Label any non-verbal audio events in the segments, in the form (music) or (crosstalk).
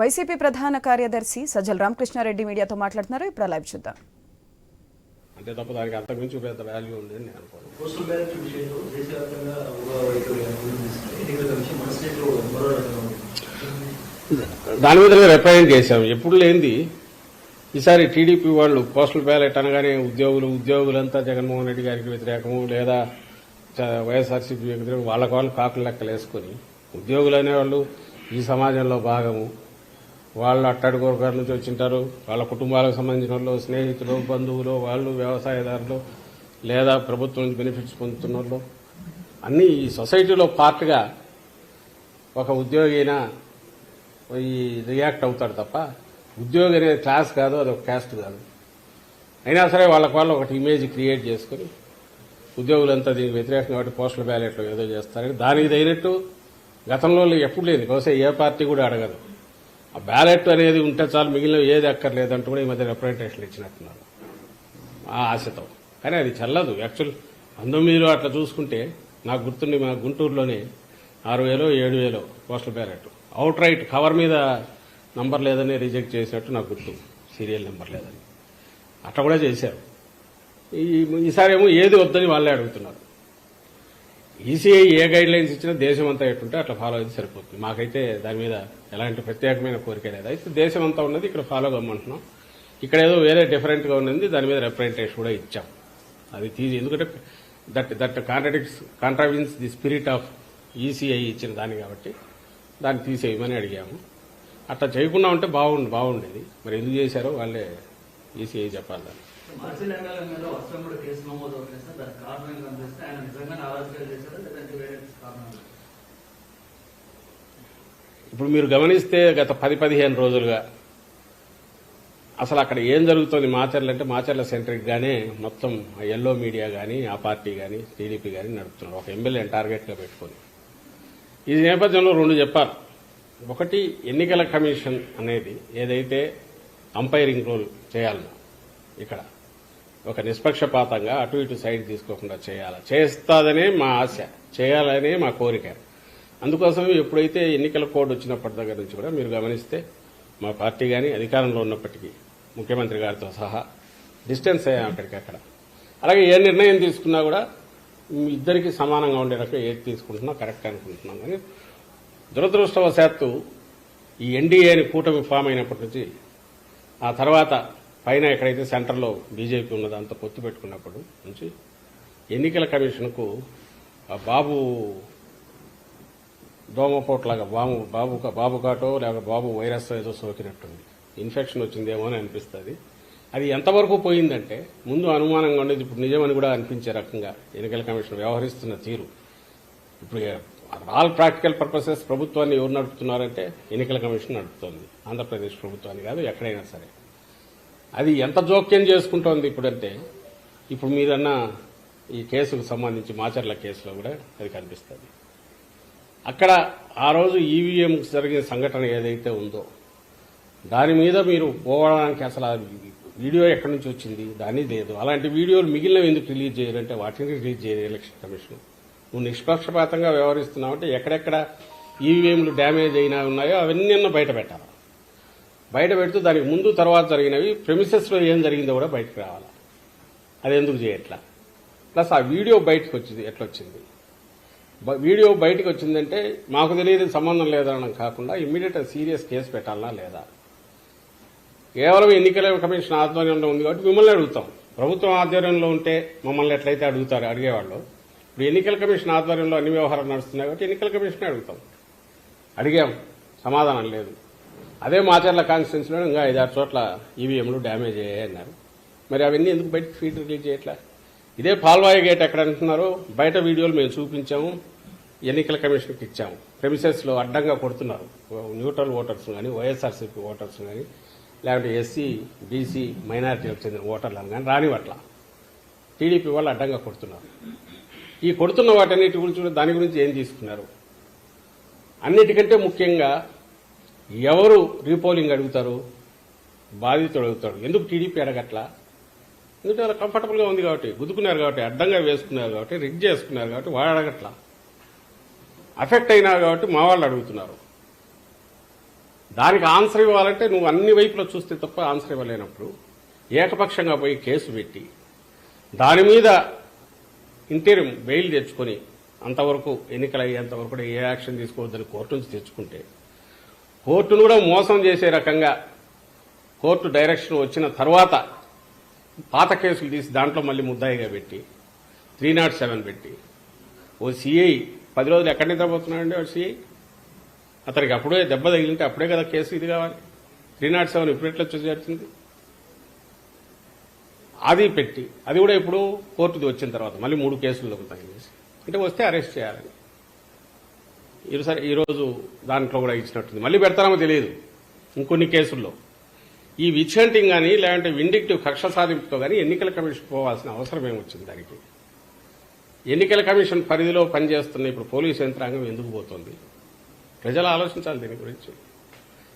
YCP ప్రధాన కార్యదర్శి సజ్జల రామకృష్ణారెడ్డి మీడియాతో మాట్లాడుతున్నారు. ఇప్పుడు లైవ్ చూద్దాం. అంతే తప్ప దానికి అంతకుమించి పెద్ద వాల్యూ ఉంది అని నేను అనుకోను. దాని మీద రిప్రజెంట్ చేశాం ఎప్పుడు లేనిది ఈసారి టీడీపీ వాళ్ళు పోస్టల్ బ్యాలెట్ అనగానే ఉద్యోగులు ఉద్యోగులంతా జగన్మోహన్ రెడ్డి గారికి వ్యతిరేకము లేదా వైఎస్ఆర్సీపీ వ్యతిరేకం వాళ్ళకు వాళ్ళు కాకులు లెక్కలు వేసుకొని ఉద్యోగులు అనేవాళ్ళు ఈ సమాజంలో భాగము. వాళ్ళు అట్టడి వర్గాల నుంచి వచ్చింటారు. వాళ్ళ కుటుంబాలకు సంబంధించిన వాళ్ళు స్నేహితులు బంధువులు వాళ్ళు వ్యవసాయదారులు లేదా ప్రభుత్వం నుంచి బెనిఫిట్స్ పొందుతున్న వాళ్ళు అన్నీ ఈ సొసైటీలో పార్ట్గా ఒక ఉద్యోగి అయినా ఈ రియాక్ట్ అవుతాడు తప్ప ఉద్యోగి అనేది క్లాస్ కాదు అది ఒక క్యాస్ట్ కాదు. అయినా సరే వాళ్ళకి వాళ్ళు ఒకటి ఇమేజ్ క్రియేట్ చేసుకుని ఉద్యోగులంతా దీనికి వ్యతిరేకంగా కాబట్టి పోస్టల్ బ్యాలెట్లో ఏదో చేస్తారని దానికి తగినట్టు గతంలో ఎప్పుడు లేదు. బహుశా ఏ పార్టీ కూడా అడగదు. ఆ బ్యాలెట్ అనేది ఉంటే చాలు మిగిలిన ఏది అక్కర్లేదంటూ కూడా ఈ మధ్య రిప్రజెంటేషన్ ఇచ్చినట్టున్నారు. ఆ ఆశతో. కానీ అది చల్లదు. యాక్చువల్ పంతొమ్మిదిలో అట్లా చూసుకుంటే నాకు గుర్తుండి మా గుంటూరులోనే ఆరు వేలో ఏడు వేలో postal ballot outright cover మీద నంబర్ లేదని రిజెక్ట్ చేసినట్టు నాకు గుర్తు. సీరియల్ నెంబర్ లేదని. అట్లా కూడా చేశారు. ఈ ఈసారి ఏమో ఏది వద్దని వాళ్ళే అడుగుతున్నారు. ఈసీఐ ఏ గైడ్ లైన్స్ ఇచ్చినా దేశం అంతా ఎట్టుంటే అట్లా ఫాలో అయితే సరిపోతుంది. మాకైతే దాని మీద ఎలాంటి ప్రత్యేకమైన కోరిక లేదు. అయితే దేశం అంతా ఉన్నది ఇక్కడ ఫాలో కమ్మంటున్నాం ఇక్కడ ఏదో వేరే డిఫరెంట్గా ఉన్నది దాని మీద రిప్రజెంటేషన్ కూడా ఇచ్చాం. అది తీసి ఎందుకంటే that that contradicts contravenes the spirit of ECI ఇచ్చిన దాన్ని కాబట్టి దాన్ని తీసేయమని అడిగాము. అట్లా చేయకుండా ఉంటే బాగుండు బాగుండేది. మరి ఎందుకు చేశారో వాళ్ళే ఈసీఐ చెప్పాలి దాన్ని. మీద కూడా కేసు నమోదు అవుతుంది సార్. దానికి కారణం కనిపిస్తే ఆయన నిజంగా చేశారా. లేదంటే వేరే ఇప్పుడు మీరు గమనిస్తే గత పది పదిహేను రోజులుగా అసలు అక్కడ ఏం జరుగుతుంది మాచర్లు అంటే మాచర్ల సెంట్రిక్ గానే మొత్తం ఆ ఎల్లో మీడియా కానీ ఆ పార్టీ కానీ టీడీపీ కానీ నడుపుతున్నారు. ఒక ఎమ్మెల్యేని టార్గెట్గా పెట్టుకొని. ఈ నేపథ్యంలో రెండు చెప్పారు ఒకటి ఎన్నికల కమిషన్ అనేది ఏదైతే అంపైరింగ్ రోల్ చేయాలనో ఇక్కడ. ఒక నిష్పక్షపాతంగా అటు ఇటు సైడ్ తీసుకోకుండా చేయాలి. చేస్తాదనే మా ఆశ. చేయాలనే మా కోరిక. అందుకోసం ఎప్పుడైతే ఎన్నికల కోడ్ వచ్చినప్పటి దగ్గర నుంచి కూడా మీరు గమనిస్తే మా పార్టీ కానీ అధికారంలో ఉన్నప్పటికీ ముఖ్యమంత్రి గారితో సహా డిస్టెన్స్ అయ్యాం అక్కడికక్కడ అలాగే ఏ నిర్ణయం తీసుకున్నా కూడా ఇద్దరికి సమానంగా ఉండే ఏది తీసుకుంటున్నా కరెక్ట్ అనుకుంటున్నాం. కానీ దురదృష్టవశాత్తు ఈ ఎన్డీఏని కూటమి ఫామ్ అయినప్పటి నుంచి ఆ తర్వాత పైన ఎక్కడైతే సెంటర్లో బీజేపీ ఉన్నదో అంత పొత్తు పెట్టుకున్నప్పుడు నుంచి ఎన్నికల కమిషన్కు ఆ బాబు దోమపోట్లాగా బాబు బాబు బాబు కాటో లేక బాబు వైరస్ ఏదో సోకినట్టుంది. ఇన్ఫెక్షన్ వచ్చిందేమో అని అనిపిస్తుంది. అది ఎంతవరకు పోయిందంటే ముందు అనుమానంగా ఉండేది ఇప్పుడు నిజమని కూడా అనిపించే రకంగా ఎన్నికల కమిషన్ వ్యవహరిస్తున్న తీరు. ఇప్పుడు ఆల్ ప్రాక్టికల్ పర్పసెస్ ప్రభుత్వాన్ని ఎవరు నడుపుతున్నారంటే ఎన్నికల కమిషన్ నడుపుతోంది. ఆంధ్రప్రదేశ్ ప్రభుత్వాన్ని కాదు ఎక్కడైనా సరే. అది ఎంత జోక్యం చేసుకుంటోంది ఇప్పుడంటే ఇప్పుడు మీరన్న ఈ కేసుకు సంబంధించి మాచర్ల కేసులో కూడా అది కనిపిస్తుంది. అక్కడ ఆ రోజు ఈవీఎం జరిగిన సంఘటన ఏదైతే ఉందో దాని మీద మీరు పోవడానికి అసలు వీడియో ఎక్కడి నుంచి వచ్చింది దాని లేదు. అలాంటి వీడియోలు మిగిలినవి ఎందుకు రిలీజ్ చేయాలంటే వాటిని రిలీజ్ చేయరు ఎలక్షన్ కమిషన్. నువ్వు నిష్పక్షపాతంగా వ్యవహరిస్తున్నావంటే ఎక్కడెక్కడ ఈవీఎంలు డ్యామేజ్ అయినా ఉన్నాయో అవన్నీ బయట పెట్టాలి. బయట పెడుతూ దానికి ముందు తర్వాత జరిగినవి ప్రెమిసెస్లో ఏం జరిగిందో కూడా బయటకు రావాలి? అది ఎందుకు చేయట్లా? ప్లస్ ఆ వీడియో బయటకు వచ్చింది ఎట్లొచ్చింది వీడియో బయటకు వచ్చిందంటే మాకు తెలియదు సంబంధం లేదనడం కాకుండా ఇమ్మీడియట్ సీరియస్ కేసు పెట్టాలనా లేదా? కేవలం ఎన్నికల కమిషన్ ఆధ్వర్యంలో ఉంది కాబట్టి మిమ్మల్ని అడుగుతాం. ప్రభుత్వం ఆధ్వర్యంలో ఉంటే మమ్మల్ని ఎట్లయితే అడుగుతారు అడిగేవాళ్ళు. ఇప్పుడు ఎన్నికల కమిషన్ ఆధ్వర్యంలో అన్ని వ్యవహారాలు నడుస్తున్నాయి కాబట్టి ఎన్నికల కమిషన్ అడుగుతాం. అడిగాం సమాధానం లేదు. అదే మాచర్ల కాన్స్టిట్యున్సీలో ఇంకా ఐదారు చోట్ల ఈవీఎంలు డ్యామేజ్ అయ్యాయి అన్నారు. మరి అవన్నీ ఎందుకు బయట ఫీడ్ రిలీజ్ చేయట్లా? ఇదే పాల్వాయి గేట్ ఎక్కడ అంటున్నారో? బయట వీడియోలు మేము చూపించాము ఎన్నికల కమిషన్కి ఇచ్చాము. ప్రెమిసెస్లో అడ్డంగా కొడుతున్నారు. న్యూట్రల్ ఓటర్స్ కానీ వైఎస్ఆర్సీపీ ఓటర్స్ కానీ లేకుంటే ఎస్సీ బీసీ మైనారిటీలకు చెందిన ఓటర్లను కానీ రానివట్ల టీడీపీ వాళ్ళు అడ్డంగా కొడుతున్నారు. ఈ కొడుతున్న వాటన్నిటి గురించి దాని గురించి ఏం తీసుకున్నారు? అన్నిటికంటే ముఖ్యంగా ఎవరు రీపోలింగ్ అడుగుతారు? బాధితుడు అడుగుతాడు. ఎందుకు టీడీపీ అడగట్లా? ఎందుకంటే వాళ్ళు కంఫర్టబుల్గా ఉంది కాబట్టి గుద్దుకున్నారు కాబట్టి అడ్డంగా వేసుకున్నారు కాబట్టి రిగ్ చేసుకున్నారు కాబట్టి వాడు అడగట్లా. అఫెక్ట్ అయినారు కాబట్టి మా వాళ్ళు అడుగుతున్నారు. దానికి ఆన్సర్ ఇవ్వాలంటే నువ్వు అన్ని వైపులో చూస్తే తప్ప ఆన్సర్ ఇవ్వలేనప్పుడు ఏకపక్షంగా పోయి కేసు పెట్టి దాని మీద ఇంటీరియం బెయిల్ తెచ్చుకొని అంతవరకు ఎన్నికలు అయ్యేంతవరకు కూడా ఏ యాక్షన్ తీసుకోవద్దని కోర్టు నుంచి తెచ్చుకుంటే కోర్టును కూడా మోసం చేసే రకంగా కోర్టు డైరెక్షన్ వచ్చిన తర్వాత పాత కేసులు తీసి దాంట్లో మళ్ళీ ముద్దాయిగా పెట్టి త్రీ నాట్ సెవెన్ పెట్టి ఓ సిఐ పది రోజులు ఎక్కడి నిద్రపోతున్నాడండి వాడు సిఐ అతనికి అప్పుడే దెబ్బ తగిలింటే అప్పుడే కదా కేసు ఇది కావాలి. త్రీ నాట్ సెవెన్ ఇప్పుడు ఎట్లా చేరుతుంది? అది పెట్టి అది కూడా ఇప్పుడు కోర్టుది వచ్చిన తర్వాత మళ్ళీ మూడు కేసులు దొరుకుతాయి అంటే వస్తే అరెస్ట్ చేయాలని. ఈ సరే ఈరోజు దాంట్లో కూడా ఇచ్చినట్టుంది. మళ్ళీ పెడతారో తెలియదు. ఇంకొన్ని కేసుల్లో. ఈ విచ్చంటింగ్ కానీ లేదంటే విండిక్టివ్ కక్ష సాధింపుతో కానీ ఎన్నికల కమిషన్ పోవాల్సిన అవసరం ఏమొచ్చింది దానికి? ఎన్నికల కమిషన్ పరిధిలో పనిచేస్తున్న ఇప్పుడు పోలీసు యంత్రాంగం ఎందుకు పోతుంది? ప్రజలు ఆలోచించాలి దీని గురించి.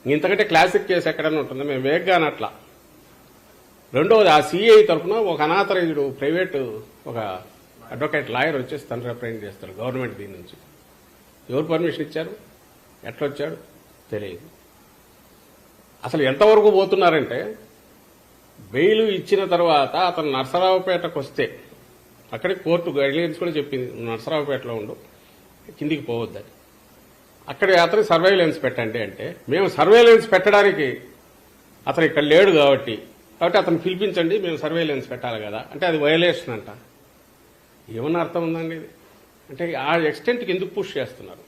ఇంతకంటే క్లాసిక్ కేసు ఎక్కడైనా ఉంటుందో? మేము వేగ్గానే రెండవది ఆ సిఐ తరఫున ఒక అనాథరైజుడు ప్రైవేట్ ఒక అడ్వకేట్ లాయర్ వచ్చేసి తను రిప్రజెంట్ చేస్తాడు గవర్నమెంట్ దీని నుంచి. ఎవరు పర్మిషన్ ఇచ్చారు? ఎట్లా వచ్చాడు తెలియదు అసలు ఎంతవరకు పోతున్నారంటే బెయిల్ ఇచ్చిన తర్వాత అతను నర్సరావుపేటకు వస్తే అక్కడికి కోర్టు గైడ్లైన్స్ కూడా చెప్పింది నర్సరావుపేటలో ఉండు కిందికి పోవద్దని. అక్కడ అతను సర్వేలెన్స్ పెట్టండి అంటే మేము సర్వేలెన్స్ పెట్టడానికి అతను ఇక్కడ లేడు కాబట్టి కాబట్టి అతను పిలిపించండి మేము సర్వేలెన్స్ పెట్టాలి కదా అంటే అది వయలేషన్ అంట. ఏమన్నా అర్థం ఉందండి ఇది? అంటే ఆ ఎక్స్టెంట్కి ఎందుకు పుష్ చేస్తున్నారు?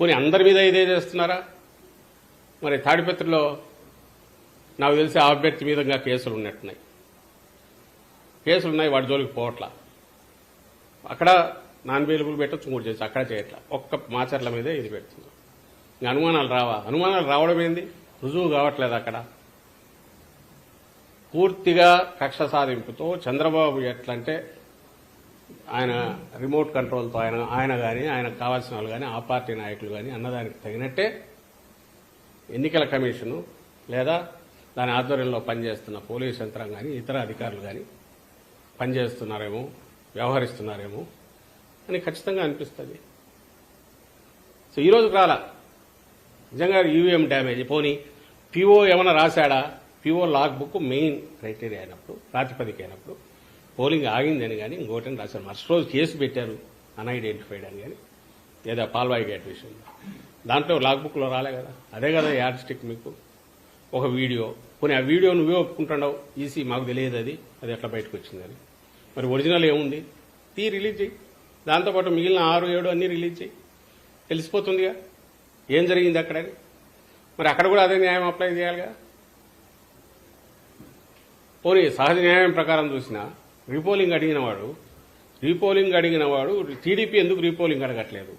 పోనీ అందరి మీద ఇదే చేస్తున్నారా? మరి తాడిపత్రిలో నాకు తెలిసి ఆ అభ్యర్థి మీద ఇంకా కేసులు ఉన్నట్టున్నాయి. కేసులు ఉన్నాయి వాడి జోలికి పోవట్లా. అక్కడ నాన్ అవైలబుల్ పెట్టచ్చు మూడు చేసి అక్కడ చేయట్లా. ఒక్క మాచర్ల మీదే ఇది పెడుతుంది ఇంకా అనుమానాలు రావా? అనుమానాలు రావడం ఏంది? రుజువు కావట్లేదు అక్కడ. పూర్తిగా కక్ష సాధింపుతో చంద్రబాబు ఎట్లంటే ఆయన రిమోట్ కంట్రోల్తో ఆయన ఆయన కానీ ఆయనకు కావాల్సిన వాళ్ళు కానీ ఆ పార్టీ నాయకులు కానీ అన్నదానికి తగినట్టే ఎన్నికల కమిషను లేదా దాని ఆధ్వర్యంలో పనిచేస్తున్న పోలీస్ యంత్రాంగం కానీ ఇతర అధికారులు కానీ పనిచేస్తున్నారేమో వ్యవహరిస్తున్నారేమో అని ఖచ్చితంగా అనిపిస్తుంది. సో ఈ రోజుకి రాలా. నిజంగా ఈవీఎం డ్యామేజ్. పోనీ పిఓ ఏమైనా రాశాడా? PO log book main criteria అయినప్పుడు ప్రాతిపదిక అయినప్పుడు పోలింగ్ ఆగిందని కానీ ఇంకోటని రాశారు. మరుసటి రోజు కేసు పెట్టారు అన్ఐడెంటిఫైడ్ అని కానీ లేదా పాల్వాయి గేట్ విషయంలో. దాంట్లో లాగ్ బుక్లో రాలే కదా. అదే కదా యాడ్ స్టిక్ మీకు. ఒక వీడియో. పోనీ ఆ వీడియో నువ్వే ఒప్పుకుంటున్నావు? ఈసీ మాకు తెలియదు అది. అది ఎట్లా బయటకు వచ్చిందని మరి ఒరిజినల్ ఏముంది? తీ రిలీజ్ చేయి దాంతోపాటు మిగిలిన ఆరు ఏడు అన్నీ రిలీజ్ చేయి తెలిసిపోతుందిగా? ఏం జరిగింది అక్కడని మరి అక్కడ కూడా అదే న్యాయం అప్లై చేయాలిగా? పోనీ సహజ న్యాయం ప్రకారం చూసినా రీపోలింగ్ అడిగిన వాడు రీపోలింగ్ అడిగిన వాడు టీడీపీ ఎందుకు రీపోలింగ్ అడగట్లేదు?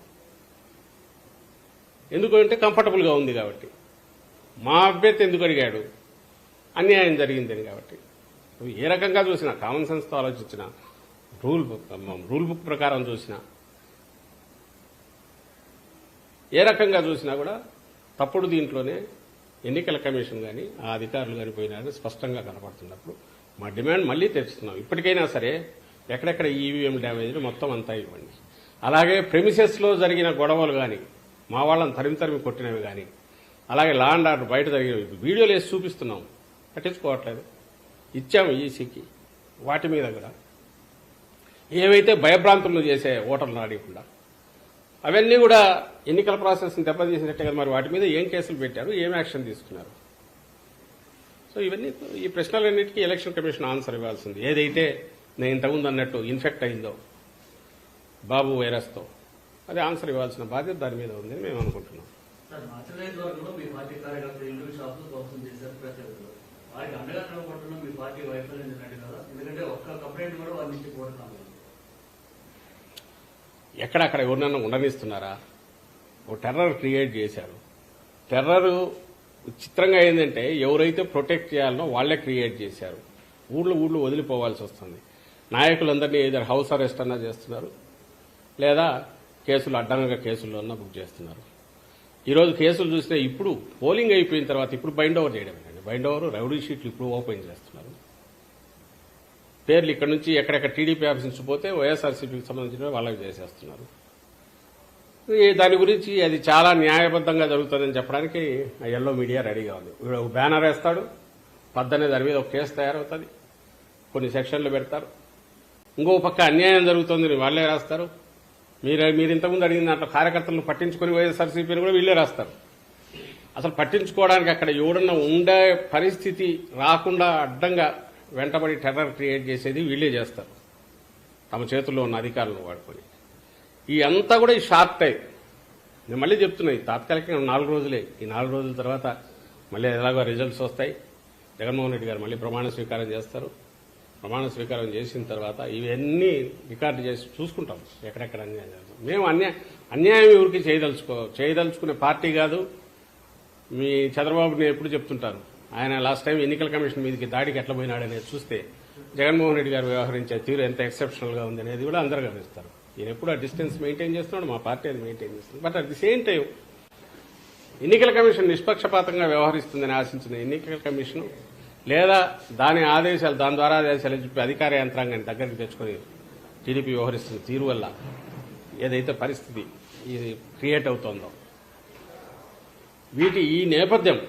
ఎందుకంటే కంఫర్టబుల్గా ఉంది కాబట్టి. మా అభ్యర్థి ఎందుకు అడిగాడు? అన్యాయం జరిగిందని కాబట్టి. నువ్వు ఏ రకంగా చూసినా కామన్ సెన్స్తో ఆలోచించిన రూల్ బుక్ రూల్ బుక్ ప్రకారం చూసినా ఏ రకంగా చూసినా కూడా తప్పుడు దీంట్లోనే ఎన్నికల కమిషన్ కానీ ఆ అధికారులు కానీ పోయినారని స్పష్టంగా కనపడుతున్నప్పుడు మా డిమాండ్ మళ్ళీ తెచ్చుతున్నాం ఇప్పటికైనా సరే ఎక్కడెక్కడ ఈవీఎం డ్యామేజ్లు మొత్తం అంతా ఇవ్వండి. అలాగే ప్రెమిసెస్లో జరిగిన గొడవలు కానీ మా వాళ్ళని తరిమి తరిమి కొట్టినవి కానీ అలాగే లా అండ్ ఆర్డర్ బయట జరిగినవి వీడియోలు వేసి చూపిస్తున్నాం. పట్టించుకోవట్లేదు. ఇచ్చాము ఈసీకి. వాటి మీద కూడా. ఏవైతే భయభ్రాంతులు చేసే ఓటర్లు ఆడకుండా అవన్నీ కూడా ఎన్నికల ప్రాసెస్ని దెబ్బతీసినట్టే కదా మరి వాటి మీద ఏం కేసులు పెట్టారు ఏం యాక్షన్ తీసుకున్నారు? సో ఇవన్నీ ఈ ప్రశ్నలన్నిటికీ ఎలక్షన్ కమిషన్ ఆన్సర్ ఇవ్వాల్సింది. ఏదైతే నేను ఇంతకుముందు అన్నట్టు ఇన్ఫెక్ట్ అయిందో బాబు వైరస్తో అది ఆన్సర్ ఇవ్వాల్సిన బాధ్యత దాని మీద ఉందని మేము అనుకుంటున్నాం. ఎక్కడక్కడ ఎవరినన్నా ఉండనిస్తున్నారా? ఓ టెర్రర్ క్రియేట్ చేశారు. టెర్రర్ చిత్రంగా ఏంటంటే ఎవరైతే ప్రొటెక్ట్ చేయాలనో వాళ్ళే క్రియేట్ చేశారు. ఊళ్ళో ఊళ్ళో వదిలిపోవాల్సి వస్తుంది. నాయకులందరినీ ఏదో హౌస్ అరెస్ట్ అన్నా చేస్తున్నారు లేదా కేసులు అడ్డంగా కేసులు అన్నా బుక్ చేస్తున్నారు. ఈరోజు కేసులు చూస్తే ఇప్పుడు పోలింగ్ అయిపోయిన తర్వాత ఇప్పుడు బైండ్ ఓవర్ చేయడం బైండ్ ఓవర్ రౌడీ షీట్లు ఇప్పుడు ఓపెన్ చేస్తున్నారు. పేర్లు ఇక్కడ నుంచి ఎక్కడెక్కడ టీడీపీ ఆఫీస్ నుంచి పోతే వైఎస్ఆర్సీపీకి సంబంధించిన వాళ్ళకి చేసేస్తున్నారు. దాని గురించి అది చాలా న్యాయబద్ధంగా జరుగుతుందని చెప్పడానికి ఆ ఎల్లో మీడియా రెడీగా ఉంది. వీడు ఒక బ్యానర్ వేస్తాడు పద్దనే దాని మీద ఒక కేసు తయారవుతుంది కొన్ని సెక్షన్లు పెడతారు. ఇంకో పక్క అన్యాయం జరుగుతుంది వాళ్ళే రాస్తారు. మీరు మీరు ఇంతకుముందు అడిగిన దాంట్లో కార్యకర్తలను పట్టించుకొని వైఎస్ఆర్సీపీని కూడా వీళ్ళే రాస్తారు. అసలు పట్టించుకోవడానికి అక్కడ ఎవడన్నా ఉండే పరిస్థితి రాకుండా అడ్డంగా వెంటబడి టెర్రర్ క్రియేట్ చేసేది వీళ్ళే చేస్తారు. తమ చేతుల్లో ఉన్న అధికారులను వాడుకొని. ఈ అంతా కూడా ఈ షార్ట్ టైం నేను మళ్ళీ చెప్తున్నా తాత్కాలికంగా నాలుగు రోజులే. ఈ నాలుగు రోజుల తర్వాత మళ్ళీ ఎలాగో రిజల్ట్స్ వస్తాయి. జగన్మోహన్ రెడ్డి గారు మళ్ళీ ప్రమాణ స్వీకారం చేస్తారు. ప్రమాణ స్వీకారం చేసిన తర్వాత ఇవన్నీ రికార్డు చేసి చూసుకుంటాం. ఎక్కడెక్కడ అన్యాయం మేము అన్యాయం అన్యాయం ఎవరికి చేయదలుచుకో చేయదలుచుకునే పార్టీ కాదు. మీ చంద్రబాబు నేను ఎప్పుడు చెప్తుంటారు? ఆయన లాస్ట్ టైం ఎన్నికల కమిషన్ మీదకి దాడికి ఎట్లా పోయినాడనేది చూస్తే జగన్మోహన్ రెడ్డి గారు వ్యవహరించే తీరు ఎంత ఎక్సెప్షనల్గా ఉంది అనేది కూడా అందరూ గమనిస్తారు. ఈయన ఎప్పుడు ఆ డిస్టెన్స్ మెయింటైన్ చేస్తున్నాడు మా పార్టీ అది మెయింటైన్ చేస్తుంది. But at the same time ఎన్నికల కమిషన్ నిష్పక్షపాతంగా వ్యవహరిస్తుందని ఆశించిన ఎన్నికల కమిషన్ లేదా దాని ఆదేశాలు దాని ద్వారా ఆదేశాలు చెప్పి అధికార యంత్రాంగాన్ని దగ్గరికి తెచ్చుకొని టీడీపీ వ్యవహరిస్తున్న తీరు వల్ల ఏదైతే పరిస్థితి ఇది క్రియేట్ అవుతోందో. వీటి ఈ నేపథ్యం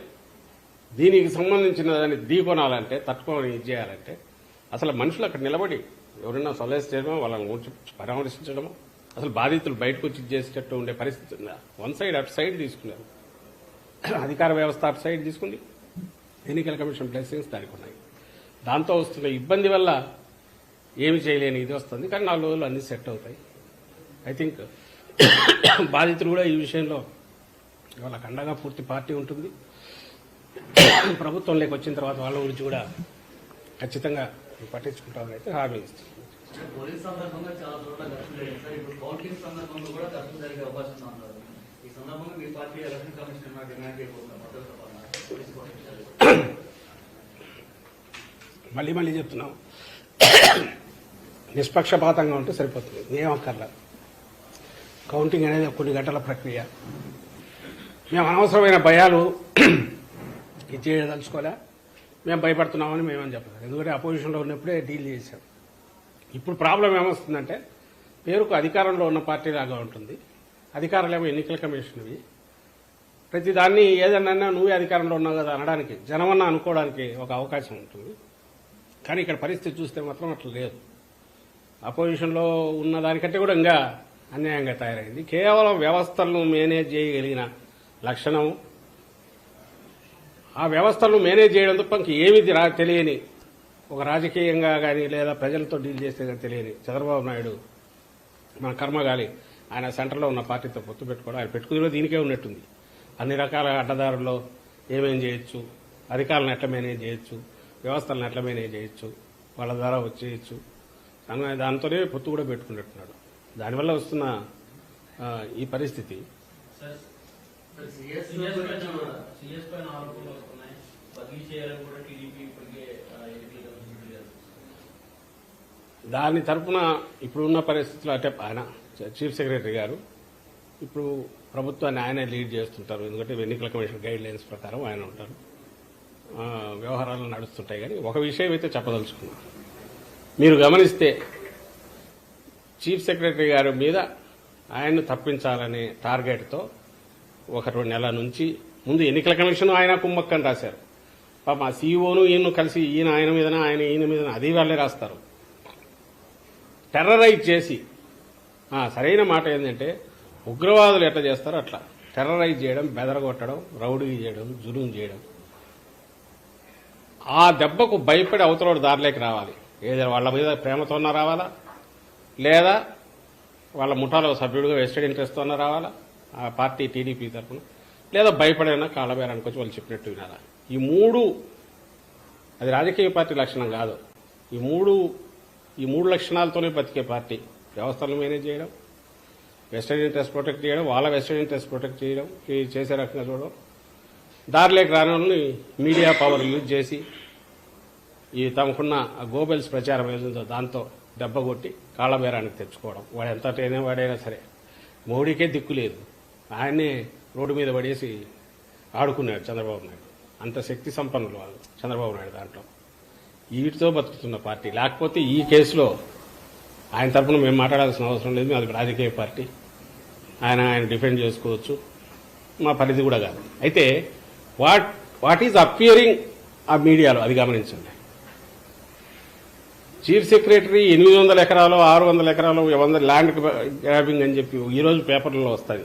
దీనికి సంబంధించిన దాన్ని ఢీకొనాలంటే తట్టుకొని ఇది చేయాలంటే అసలు మనుషులు అక్కడ నిలబడి ఎవరైనా సలహా చేయడమో వాళ్ళని గురించి పరామర్శించడమో? అసలు బాధితులు బయటకు వచ్చి చేసేటట్టు ఉండే పరిస్థితి వన్ సైడ్ అటు సైడ్ తీసుకున్నారు. అధికార వ్యవస్థ అటు సైడ్ తీసుకుంది. ఎన్నికల కమిషన్ బ్లెస్సింగ్స్ దానికి ఉన్నాయి దాంతో వస్తున్న ఇబ్బంది వల్ల ఏమి చేయలేని ఇది వస్తుంది. కానీ నాలుగు రోజులు అన్ని సెట్ అవుతాయి. ఐ థింక్ (coughs) బాధితులు కూడా ఈ విషయంలో వాళ్ళకి అండగా పూర్తి పార్టీ ఉంటుంది. (coughs) ప్రభుత్వంలోకి వచ్చిన తర్వాత వాళ్ళ గురించి కూడా ఖచ్చితంగా పట్టించుకుంటామని అయితే హామీ ఇస్తుంది మళ్ళీ మళ్ళీ చెప్తున్నాం. నిష్పక్షపాతంగా ఉంటే సరిపోతుంది. ఏం అక్కర్లా. కౌంటింగ్ అనేది కొన్ని గంటల ప్రక్రియ. మేము అనవసరమైన భయాలు ఇది చేయదలుచుకోలే మేము భయపడుతున్నామని మేమని చెప్పలేదు. ఎందుకంటే అపోజిషన్లో ఉన్నప్పుడే డీల్ చేశాం. ఇప్పుడు ప్రాబ్లం ఏమొస్తుందంటే పేరుకు అధికారంలో ఉన్న పార్టీ లాగా ఉంటుంది. అధికారులేమో ఎన్నికల కమిషన్వి. ప్రతి దాన్ని ఏదన్నా నువ్వే అధికారంలో ఉన్నావు కదా అనడానికి జనమన్న అనుకోవడానికి ఒక అవకాశం ఉంటుంది. కానీ ఇక్కడ పరిస్థితి చూస్తే మాత్రం అట్లా లేదు. అపోజిషన్లో ఉన్న దానికంటే కూడా ఇంకా అన్యాయంగా తయారైంది. కేవలం వ్యవస్థలను మేనేజ్ చేయగలిగిన లక్షణం ఆ వ్యవస్థలను మేనేజ్ చేయడం తప్ప ఇంక ఏమీ రా తెలియని ఒక రాజకీయంగా కానీ లేదా ప్రజలతో డీల్ చేస్తే కానీ తెలియని చంద్రబాబు నాయుడు మన కర్మగాలి. ఆయన సెంటర్లో ఉన్న పార్టీతో పొత్తు పెట్టుకోవడం ఆయన పెట్టుకుని దీనికే ఉన్నట్టుంది. అన్ని రకాల అడ్డదారుల్లో ఏమేం చేయొచ్చు అధికారులను ఎట్లా మేనేజ్ చేయొచ్చు వ్యవస్థలను ఎట్లా మేనేజ్ చేయొచ్చు వాళ్ళ ద్వారా వచ్చేయచ్చు. అని దాంతోనే పొత్తు కూడా పెట్టుకున్నట్టున్నాడు. దానివల్ల వస్తున్న ఈ పరిస్థితి. సార్ సిఎస్ సీఎస్ పైన సీఎస్ పైన ఆరోపణలు వస్తున్నాయి. బదిలీ చేయాలని కూడా టీడీపీ ఇప్పటికే ఆ, ఎన్నికల కమిషన్ చేయాలి. దాని తరపున ఇప్పుడున్న పరిస్థితులు అంటే ఆయన చీఫ్ సెక్రటరీ గారు ఇప్పుడు ప్రభుత్వాన్ని ఆయనే లీడ్ చేస్తుంటారు. ఎందుకంటే ఎన్నికల కమిషన్ గైడ్ లైన్స్ ప్రకారం ఆయన ఉంటారు. ఆ, వ్యవహారాలు నడుస్తుంటాయి కానీ ఒక విషయం అయితే చెప్పదలుచుకున్నాను. మీరు గమనిస్తే చీఫ్ సెక్రటరీ గారి మీద ఆయన్ను తప్పించాలనే టార్గెట్తో ఒక రెండు నెలల నుంచి ముందు ఎన్నికల కమిషన్ ఆయన కుమ్మక్కని రాశారు. పాప ఆ సీఈఓను ఈయన కలిసి ఈయన ఆయన మీదన ఆయన ఈయన మీదన అది వాళ్ళే రాస్తారు. టెర్రరైజ్ చేసి సరైన మాట ఏంటంటే ఉగ్రవాదులు ఎట్లా చేస్తారో అట్లా. టెర్రరైజ్ చేయడం బెదరగొట్టడం రౌడీ చేయడం జులుం చేయడం. ఆ దెబ్బకు భయపడి అవతలోడు దారిలోకి రావాలి. ఏదో వాళ్ళ మీద ప్రేమతోన్నా రావాలా? లేదా వాళ్ళ ముఠాలో సభ్యుడిగా వెస్టెడ్ ఇంట్రెస్ట్తో రావాలా? ఆ పార్టీ టీడీపీ తరఫున లేదా భయపడైనా కాళ్ళబేరానికి వచ్చి వాళ్ళు చెప్పినట్టు వినాలా? ఈ మూడు అది రాజకీయ పార్టీ లక్షణం కాదు. ఈ మూడు ఈ మూడు లక్షణాలతోనే బతికే పార్టీ. వ్యవస్థలను మేనేజ్ చేయడం వెస్టర్న్ ఇంట్రెస్ట్ ప్రొటెక్ట్ చేయడం వాళ్ళ వెస్టర్న్ ఇంట్రెస్ట్ ప్రొటెక్ట్ చేయడం చేసే రకంగా చూడడం. దారిలోకి రాని వాళ్ళని మీడియా పవర్ యూజ్ చేసి ఈ తమకున్న గోబెల్స్ ప్రచారం ఏదో దాంతో దెబ్బ కొట్టి కాళ్ళబేరానికి తెచ్చుకోవడం. వాడు ఎంత ట్రైన్ వాడైనా సరే మోడీకే దిక్కు లేదు. ఆయన్నే రోడ్డు మీద పడేసి ఆడుకున్నాడు చంద్రబాబు నాయుడు. అంత శక్తి సంపన్నులు వాళ్ళు చంద్రబాబు నాయుడు దాంట్లో. వీటితో బతుకుతున్న పార్టీ. లేకపోతే ఈ కేసులో ఆయన తరఫున మేము మాట్లాడాల్సిన అవసరం లేదు. అది రాజకీయ పార్టీ. ఆయన ఆయన డిఫెండ్ చేసుకోవచ్చు. మా పరిధి కూడా కాదు. అయితే వాట్ వాట్ ఈజ్ అపియరింగ్ ఆ మీడియాలో? అది గమనించండి. చీఫ్ సెక్రటరీ ఎనిమిది వందల ఎకరాలు ఆరు వందల ఎకరాలు వంద ల్యాండ్ గ్రాబింగ్ అని చెప్పి ఈ రోజు పేపర్లలో వస్తుంది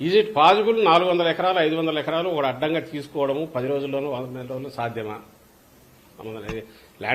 ఈజ్ ఇట్ పాసిబుల్ నాలుగు వందల ఎకరాలు ఐదు వందల ఎకరాలు ఒక అడ్డంగా తీసుకోవడము పది రోజుల్లోనూ వంద నెల రోజుల్లో సాధ్యమా